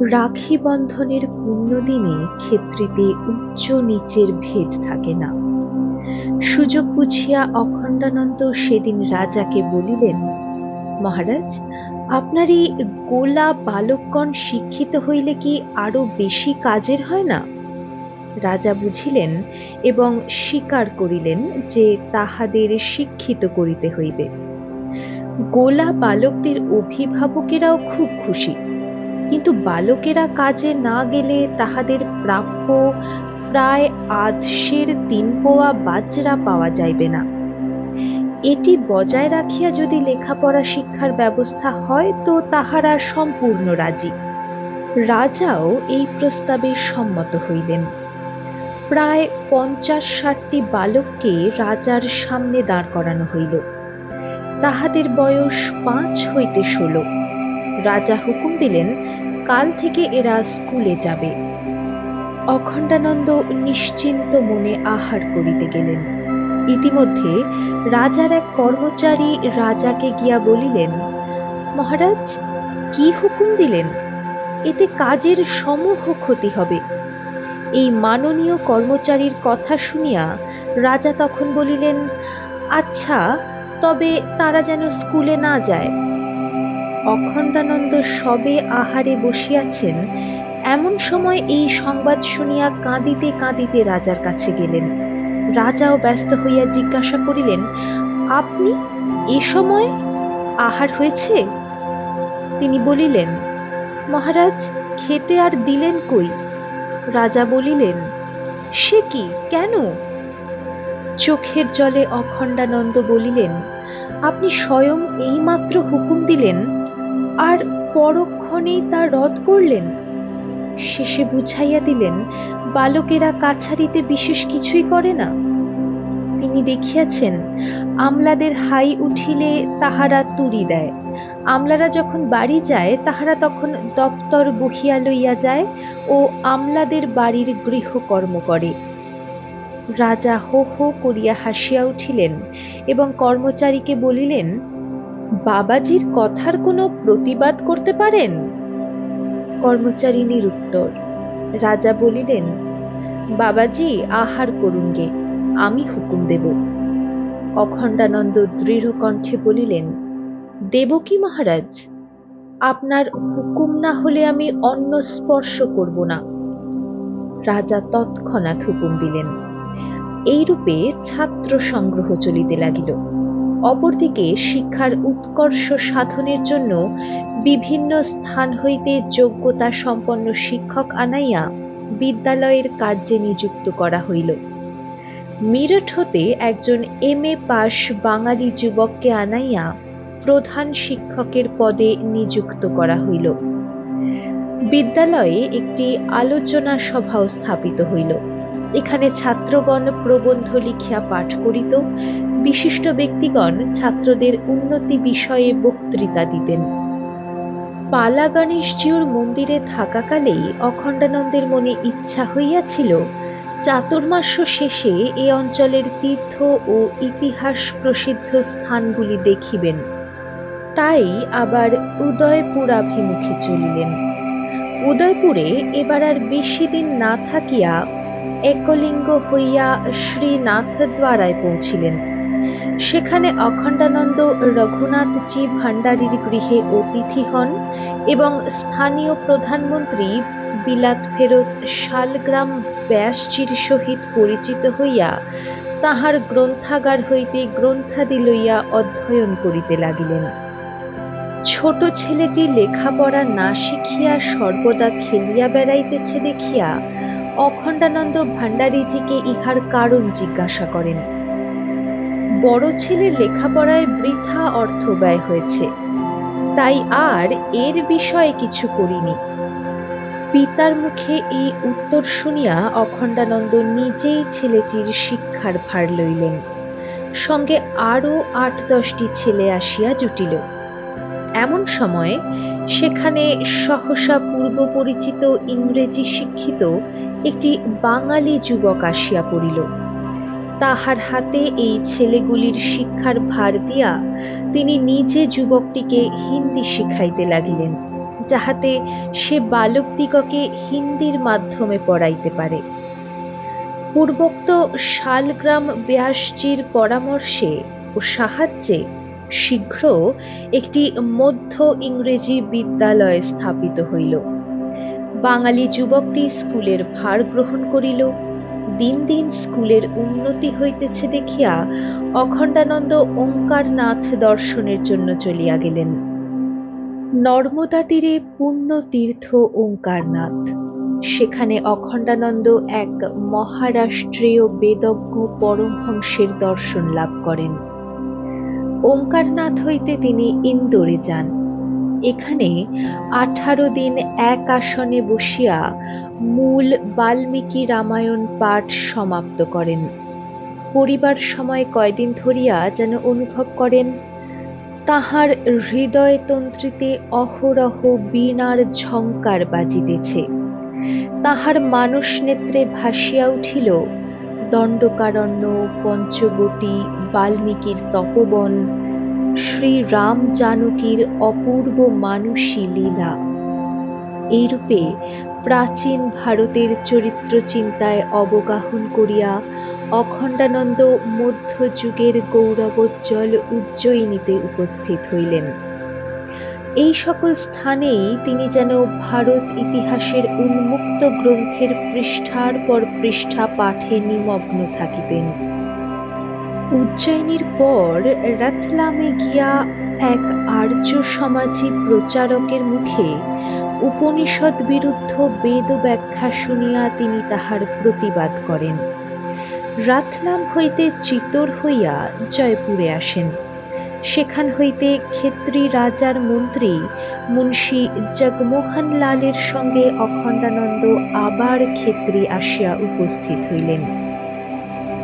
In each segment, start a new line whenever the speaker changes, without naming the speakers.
রাখি বন্ধনের পুণ্যদিনে ক্ষেত্রীতে উচ্চ নিচের ভেদ থাকে না। সুযোগ বুঝিয়া অখণ্ডানন্দ সেদিন রাজাকে বলিলেন, মহারাজ, আপনার এই গোলা বালকগণ শিক্ষিত হইলে কি আরও বেশি কাজের হয় না? রাজা বুঝিলেন এবং স্বীকার করিলেন যে তাহাদের শিক্ষিত করিতে হইবে। গোলা বালকদের অভিভাবকেরাও খুব খুশি। কিন্তু বালকেরা কাজে না গেলে তাহাদের প্রাপ্য প্রায় আধশের তিন পোয়া বাজরা পাওয়া যাইবে না। এটি বজায় রাখিয়া যদি লেখাপড়া শিক্ষার ব্যবস্থা হয়, তো তাহারা সম্পূর্ণ রাজি। রাজাও এই প্রস্তাবে সম্মত হইলেন। প্রায় পঞ্চাশ ষাটটি বালককে রাজার সামনে দাঁড় করানো হইল। তাহাদের বয়স পাঁচ হইতে ষোলো। রাজা হুকুম দিলেন কাল থেকে এরা স্কুলে যাবে। অখণ্ডানন্দ নিশ্চিন্ত মনে আহার করিতে গেলেন। ইতিমধ্যে রাজার এক কর্মচারী রাজাকে গিয়া বলিলেন, মহারাজ, কি হুকুম দিলেন? এতে কাজের সমূহ ক্ষতি হবে। এই মাননীয় কর্মচারীর কথা শুনিয়া রাজা তখন বলিলেন আচ্ছা তবে তারা যেন স্কুলে না যায়। অখণ্ডানন্দ সবে আহারে বসিয়াছেন, এমন সময় এই সংবাদ শুনিয়া কাঁদিতে কাঁদিতে রাজার কাছে গেলেন। রাজাও ব্যস্ত হইয়া জিজ্ঞাসা করিলেন, আপনি এ সময় আহার হয়েছে? তিনি বলিলেন, মহারাজ, খেতে আর দিলেন কই? রাজা বলিলেন, সে কি? কেন? চোখের জলে অখণ্ডানন্দ বলিলেন, আপনি স্বয়ং এইমাত্র হুকুম দিলেন আর পরক্ষণেই তা রদ করলেন। শেষে বুঝাইয়া দিলেন, বালকেরা কাছারিতে বিশেষ কিছুই করে না। তিনি দেখিয়াছেন, আমলাদের হাই উঠিলে তাহারা তুরি দেয়। আমলারা যখন বাড়ি যায়, তাহারা তখন দপ্তর বহিয়া লইয়া যায় ও আমলাদের বাড়ির গৃহকর্ম করে। রাজা হো হো করিয়া হাসিয়া উঠিলেন এবং কর্মচারীকে বলিলেন বাবাজির কথার কোনো প্রতিবাদ করতে পারেন? কর্মচারী নিরুত্তর। রাজা বলিলেন, বাবাজি, আহার করুন গে আমি হুকুম দেব। অখণ্ডানন্দ দৃঢ় কণ্ঠে বলিলেন, দেব কি মহারাজ? আপনার হুকুম না হলে আমি অন্ন স্পর্শ করব না। রাজা তৎক্ষণাৎ হুকুম দিলেন। এইরূপে ছাত্র সংগ্রহ চলিতে লাগিল। অপরদিকে শিক্ষার উৎকর্ষ সাধনের জন্য বিভিন্ন স্থান হইতে যোগ্যতা সম্পন্ন শিক্ষক আনাইয়া বিদ্যালয়ের কার্যে নিযুক্ত করা হইল। মিরট হতে একজন এম এ পাস বাঙালি যুবককে আনাইয়া প্রধান শিক্ষকের পদে নিযুক্ত করা হইল। বিদ্যালয়ে একটি আলোচনা সভাও স্থাপিত হইল। এখানে ছাত্রগণ প্রবন্ধ লিখিয়া পাঠ করিত। বিশিষ্ট ব্যক্তিগণ ছাত্রদের উন্নতি বিষয়ে বক্তৃতা দিতেন। পালা গণেশজিউর মন্দিরে থাকাকালেই অখণ্ডানন্দের মনে ইচ্ছা হইয়াছিল, চাতুর্মাস্য শেষে এ অঞ্চলের তীর্থ ও ইতিহাস প্রসিদ্ধ স্থানগুলি দেখিবেন। তাই আবার উদয়পুরাভিমুখে চলিলেন। উদয়পুরে এবার আর বেশি দিন না থাকিয়া একলিঙ্গ হইয়া শ্রীনাথ দ্বারায় পৌঁছিলেন। সেখানে অখণ্ডানন্দ রঘুনাথজি ভাণ্ডারীর গৃহে অতিথি হন এবং স্থানীয় প্রধানমন্ত্রী বিলাত ফেরত শালগ্রাম ব্যাসজির সহিত পরিচিত হইয়া তাহার গ্রন্থাগার হইতে গ্রন্থাদি লইয়া অধ্যয়ন করিতে লাগিলেন। ছোট ছেলেটি লেখাপড়া না শিখিয়া সর্বদা খেলিয়া বেড়াইতেছে দেখিয়া অখণ্ডানন্দ ভাণ্ডারীজিকে ইহার কারণ জিজ্ঞাসা করেন। বড় ছেলের লেখাপড়ায় বৃথা অর্থ ব্যয় হয়েছে। তাই আর এর বিষয়ে কিছু করিনি। পিতার মুখে এই উত্তর শুনিয়া অখণ্ডানন্দ নিজেই ছেলেটির শিক্ষার ভার লইলেন। সঙ্গে আরও আট দশটি ছেলে আসিয়া জুটিল। এমন সময় সেখানে সহসা পূর্ব পরিচিত ইংরেজি শিক্ষিত একটি বাঙালি যুবক আসিয়া পড়িল। তাহার হাতে এই ছেলেগুলির শিক্ষার ভার দিয়া তিনি নিজে যুবকটিকে হিন্দি শিখাইতে লাগিলেন, যাহাতে সে বালকদিগকে হিন্দির মাধ্যমে পড়াইতে পারে। পূর্বোক্ত শালগ্রাম ব্যাসজির পরামর্শে ও সাহায্যে শীঘ্র একটি মধ্য ইংরেজি বিদ্যালয় স্থাপিত হইল। বাঙালি যুবকটি স্কুলের ভার গ্রহণ করিল। দিন দিন স্কুলের উন্নতি হইতেছে দেখিয়া অখণ্ডানন্দ ওঙ্কারনাথ দর্শনের জন্য চলিয়া গেলেন। নর্মদা তীরে পূর্ণ তীর্থ ওঙ্কারনাথ। সেখানে অখণ্ডানন্দ এক মহারাষ্ট্রীয় বেদজ্ঞ পরমহংসের দর্শন লাভ করেন। ওঙ্কারনাথ হইতে তিনি ইন্দোরে যান। এখানে আঠারো দিন এক আসনে বসিয়া মূল বাল্মীকি রামায়ণ পাঠ সমাপ্ত করেন। পরিবার সময় কয়দিন ধরিয়া যেন অনুভব করেন, তাহার হৃদয় তন্ত্রীতে অহরহ বীণার ঝঙ্কার বাজিতেছে। তাহার মানস নেত্রে ভাসিয়া উঠিল দণ্ডকারণ্য পঞ্চবটী বাল্মীকির তপবন শ্রী রাম জানকীর অপূর্ব মানুষী লীলা। এইরূপে প্রাচীন ভারতের চরিত্র চিন্তায় অবগাহন করিয়া অখণ্ডানন্দ মধ্যযুগের গৌরবোজ্জ্বল উজ্জয়িনীতে উপস্থিত হইলেন। এই সকল স্থানেই তিনি যেন ভারত ইতিহাসের উন্মুক্ত গ্রন্থের পৃষ্ঠার পর পৃষ্ঠা পাঠে নিমগ্ন থাকিবেন। উজ্জয়িনীর পর রথলামে গিয়া এক আর্য সমাজী প্রচারকের মুখে উপনিষদ বিরুদ্ধ বেদ ব্যাখ্যা শুনিয়া তিনি তাহার প্রতিবাদ করেন। রাতলাম হইতে চিতর হইয়া জয়পুরে আসেন। সেখান হইতে ক্ষেত্রী রাজার মন্ত্রী মুন্সী জগমোহন লালের সঙ্গে অখণ্ডানন্দ আবার ক্ষেত্রী আসিয়া উপস্থিত হইলেন।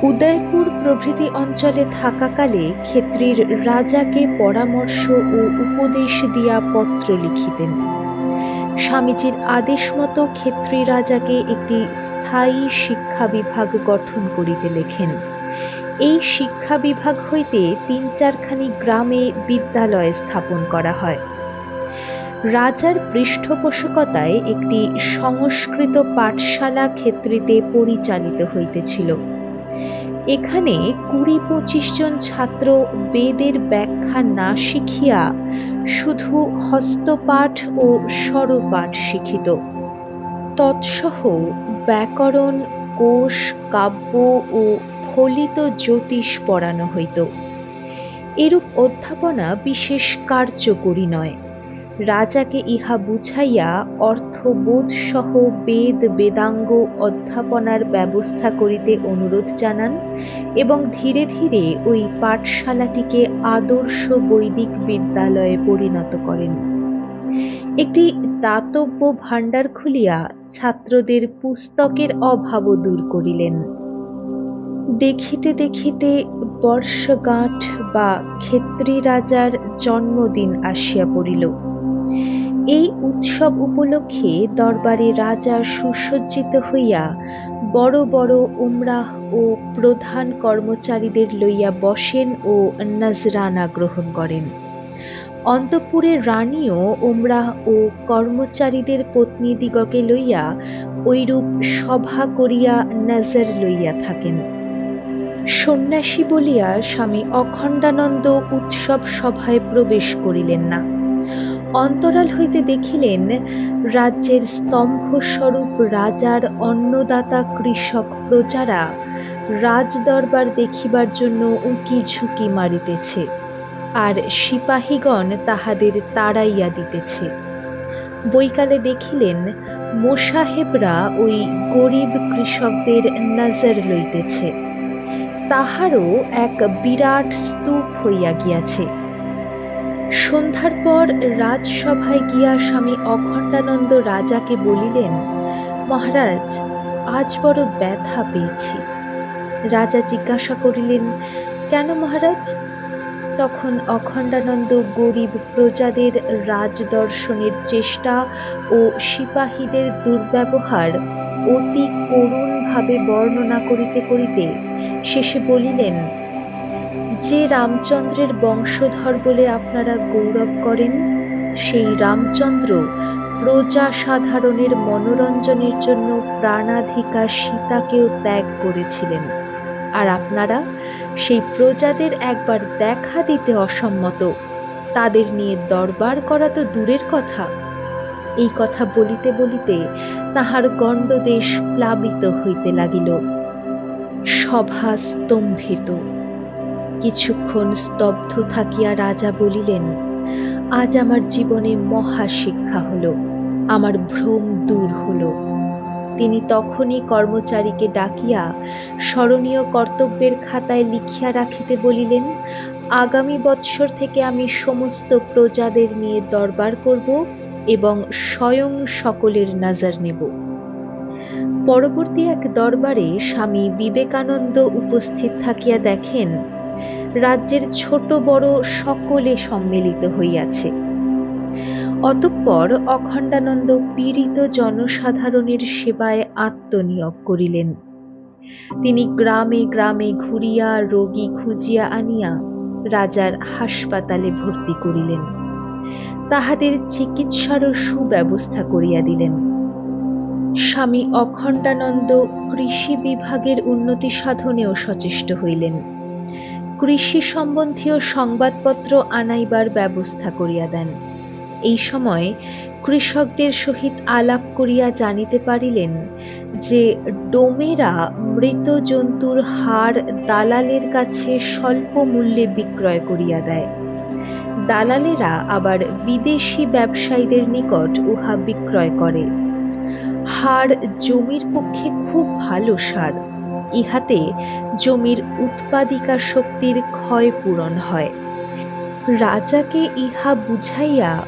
উদয়পুর প্রভৃতি অঞ্চলে থাকাকালে ক্ষেত্রীর রাজাকে পরামর্শ ও উপদেশ দিয়া পত্র লিখিতেন। স্বামীজির আদেশ মতো ক্ষেত্রী রাজাকে একটি স্থায়ী শিক্ষা বিভাগ গঠন করিতে লেখেন। এই শিক্ষা বিভাগ হইতে তিন চারখানি গ্রামে বিদ্যালয় স্থাপন করা হয়। রাজার পৃষ্ঠপোষকতায় একটি সংস্কৃত পাঠশালা ক্ষেত্রীতে পরিচালিত হইতেছিল। এখানে কুড়ি পঁচিশ জন ছাত্র বেদের ব্যাখ্যা না শিখিয়া শুধু হস্তপাঠ ও স্বরপাঠ শিখিত। তৎসহ ব্যাকরণ, কোষ, কাব্য ও ফলিত জ্যোতিষ পড়ানো হইত। এরূপ অধ্যাপনা বিশেষ কার্যকরী নয়। রাজাকে ইহা বুঝাইয়া অর্থবোধসহ বেদ বেদাঙ্গ অধ্যাপনার ব্যবস্থা করিতে অনুরোধ জানান এবং ধীরে ধীরে ওই পাঠশালাটিকে আদর্শ বৈদিক বিদ্যালয়ে পরিণত করেন। একটি দাতব্য ভাণ্ডার খুলিয়া ছাত্রদের পুস্তকের অভাবও দূর করিলেন। দেখিতে দেখিতে বর্ষগাঁঠ বা ক্ষেত্রী রাজার জন্মদিন আসিয়া পড়িল। এই উৎসব উপলক্ষে দরবারে রাজা সুসজ্জিত হইয়া বড় বড় উমরাহ ও প্রধান কর্মচারীদের লইয়া বসেন ও নজরানা গ্রহণ করেন। অন্তপুরের রানীও উমরাহ ও কর্মচারীদের পত্নীদিগকে লইয়া ঐরূপ সভা করিয়া নজর লইয়া থাকেন। সন্ন্যাসী বলিয়া স্বামী অখণ্ডানন্দ উৎসব সভায় প্রবেশ করিলেন না। অন্তরাল হইতে দেখিলেন, রাজ্যের স্তম্ভস্বরূপ রাজার অন্নদাতা কৃষক প্রজারা রাজদরবার দেখিবার জন্য উঁকি ঝুঁকি মারিতেছে আর সিপাহীগণ তাহাদের তাড়াইয়া দিতেছে। বৈকালে দেখিলেন, মোসাহেবরা ওই গরিব কৃষকদের নজর লইতেছে। তাহারও এক বিরাট স্তূপ হইয়া গিয়াছে। সন্ধ্যার পর রাজসভায় গিয়া স্বামী অখণ্ডানন্দ রাজাকে বলিলেন, মহারাজ, আজ বড় ব্যথা পেয়েছি। রাজা জিজ্ঞাসা করিলেন, কেন মহারাজ? তখন অখণ্ডানন্দ গরিব প্রজাদের রাজদর্শনের চেষ্টা ও সিপাহীদের দুর্ব্যবহার অতি করুণভাবে বর্ণনা করিতে করিতে শেষে বলিলেন যে রামচন্দ্রের বংশধর বলে আপনারা গৌরব করেন, সেই রামচন্দ্র প্রজা সাধারণের মনোরঞ্জনের জন্য প্রাণাধিকার সীতাকেও ত্যাগ করেছিলেন। আর আপনারা সেই প্রজাদের একবার দেখা দিতে অসম্মত। তাদের নিয়ে দরবার করা তো দূরের কথা। এই কথা বলিতে বলিতে তাহার গণ্ডদেশ প্লাবিত হইতে লাগিল। সভা স্তম্ভিত। কিছুক্ষণ স্তব্ধ থাকিয়া রাজা বলিলেন, আজ আমার জীবনে মহা শিক্ষা হল, আমার ভ্রম দূর হল। তিনি তখনই কর্মচারীকে ডাকিয়া স্মরণীয় কর্তব্যের খাতায় লিখিয়া রাখিতে বলিলেন, আগামী বৎসর থেকে আমি সমস্ত প্রজাদের নিয়ে দরবার করব এবং স্বয়ং সকলের নজর নেব। পরবর্তী এক দরবারে স্বামী বিবেকানন্দ উপস্থিত থাকিয়া দেখেন রাজ্যের ছোট বড় সকলে সম্মিলিত হইয়াছে। অতঃপর অখণ্ডানন্দ পীড়িত জনসাধারণের সেবায় আত্মনিয়োগ করিলেন। তিনি গ্রামে গ্রামে ঘুরিয়া, রোগী খুঁজিয়া আনিয়া রাজার হাসপাতালে ভর্তি করিলেন। তাহাদের চিকিৎসারও সুব্যবস্থা করিয়া দিলেন। স্বামী অখণ্ডানন্দ কৃষি বিভাগের উন্নতি সাধনেও সচেষ্ট হইলেন। কৃষি সম্বন্ধীয় সংবাদপত্র আনাইবার ব্যবস্থা করিয়া দেন। এই সময় কৃষকদের সহিত আলাপ করিয়া জানিতে পারিলেন যে, ডোমেরা মৃত জন্তুর হাড় দালালের কাছে স্বল্প মূল্যে বিক্রয় করিয়া দেয়। দালালেরা আবার বিদেশি ব্যবসায়ীদের নিকট উহা বিক্রয় করে। হাড় জমির পক্ষে খুব ভালো সার। ইহাতে জমির উৎপাদিকা শক্তির ক্ষয় পূরণ হয়। রাজাকে ইহা বুঝাইয়া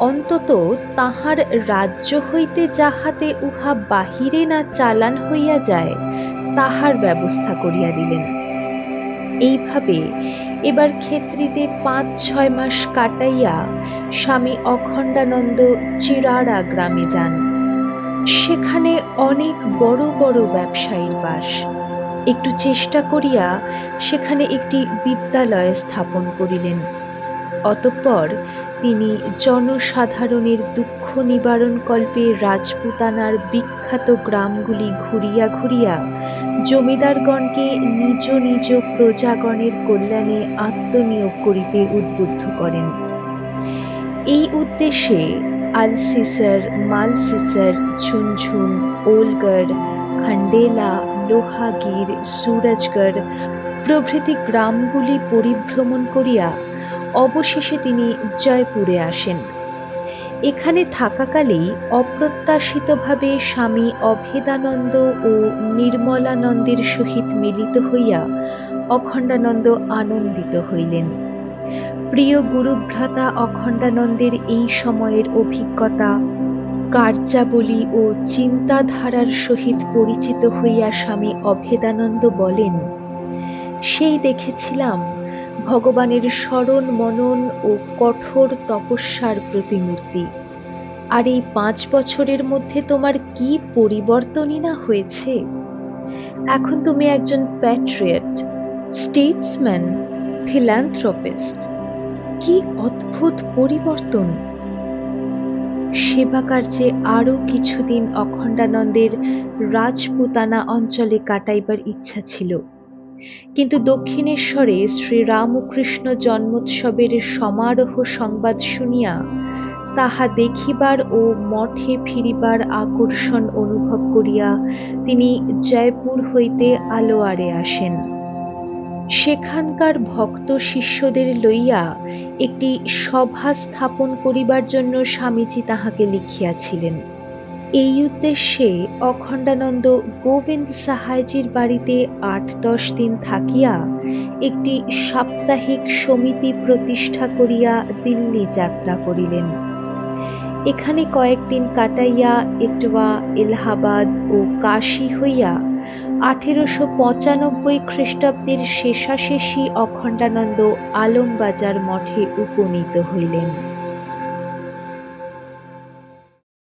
অন্তত তাহার রাজ্য হইতে যাহাতে উহা বাহিরে না চালান হইয়া যায়, তাহার ব্যবস্থা করিয়া দিলেন। এইভাবে এবার ক্ষেত্রীতে পাঁচ ছয় মাস কাটাইয়া স্বামী অখণ্ডানন্দ চিরাড়া গ্রামে যান। সেখানে অনেক বড় বড় ব্যবসায়ীর বাস। একটু চেষ্টা করিয়া সেখানে একটি বিদ্যালয় স্থাপন করিলেন। অতঃপর তিনি জনসাধারণের দুঃখ নিবারণ কল্পে রাজপুতানার বিখ্যাত গ্রামগুলি ঘুরিয়া ঘুরিয়া জমিদারগণকে নিজ নিজ প্রজাগণের কল্যাণে আত্মনিয়োগ করিতে উদ্বুদ্ধ করেন। এই উদ্দেশ্যে আলসিসর, মালসিসর, ঝুনঝুন, ওলগড় খন্ডেলা লোহাগির, সুরজগড় প্রভৃতি গ্রামগুলি পরিভ্রমণ করিয়া অবশেষে তিনি জয়পুরে আসেন। এখানে থাকাকালেই অপ্রত্যাশিতভাবে স্বামী অভেদানন্দ ও নির্মলানন্দের সহিত মিলিত হইয়া অখণ্ডানন্দ আনন্দিত হইলেন। প্রিয় গুরুভ্রাতা অখণ্ডানন্দের এই সময়ের অভিজ্ঞতা, কার্যাবলী ও চিন্তাধারার সহিত পরিচিত হইয়া স্বামী অভেদানন্দ বলেন, সেই দেখেছিলাম ভগবানের স্মরণ মনন ও কঠোর তপস্যার প্রতিমূর্তি। আর এই পাঁচ বছরের মধ্যে তোমার কি পরিবর্তনই না হয়েছে? এখন তুমি একজন প্যাট্রিয়ট, স্টেটসম্যান ফিল্যান্থ্রপিস্ট কি অদ্ভুত পরিবর্তন। সেবা কার্যে আরও কিছুদিন অখণ্ডানন্দের রাজপুতানা অঞ্চলে কাটাইবার ইচ্ছা ছিল। কিন্তু দক্ষিণেশ্বরে শ্রীরামকৃষ্ণ জন্মোৎসবের সমারোহ সংবাদ শুনিয়া তাহা দেখিবার ও মঠে ফিরিবার আকর্ষণ অনুভব করিয়া তিনি জয়পুর হইতে আলোয়ারে আসেন। সেখানকার ভক্ত শিষ্যদের লইয়া একটি সভা স্থাপন করিবার জন্য স্বামীজি তাহাকে লিখিয়াছিলেন। এই উদ্দেশ্যে অখণ্ডানন্দ গোবিন্দ সাহাইজির বাড়িতে আট দশ দিন থাকিয়া একটি সাপ্তাহিক সমিতি প্রতিষ্ঠা করিয়া দিল্লি যাত্রা করিলেন। এখানে কয়েকদিন কাটাইয়া একটুয়া এলাহাবাদ ও কাশী হইয়া আঠেরোশো পঁচানব্বই খ্রিস্টাব্দের শেষাশেষি অখণ্ডানন্দ আলমবাজার মঠে উপনীত হইলেন।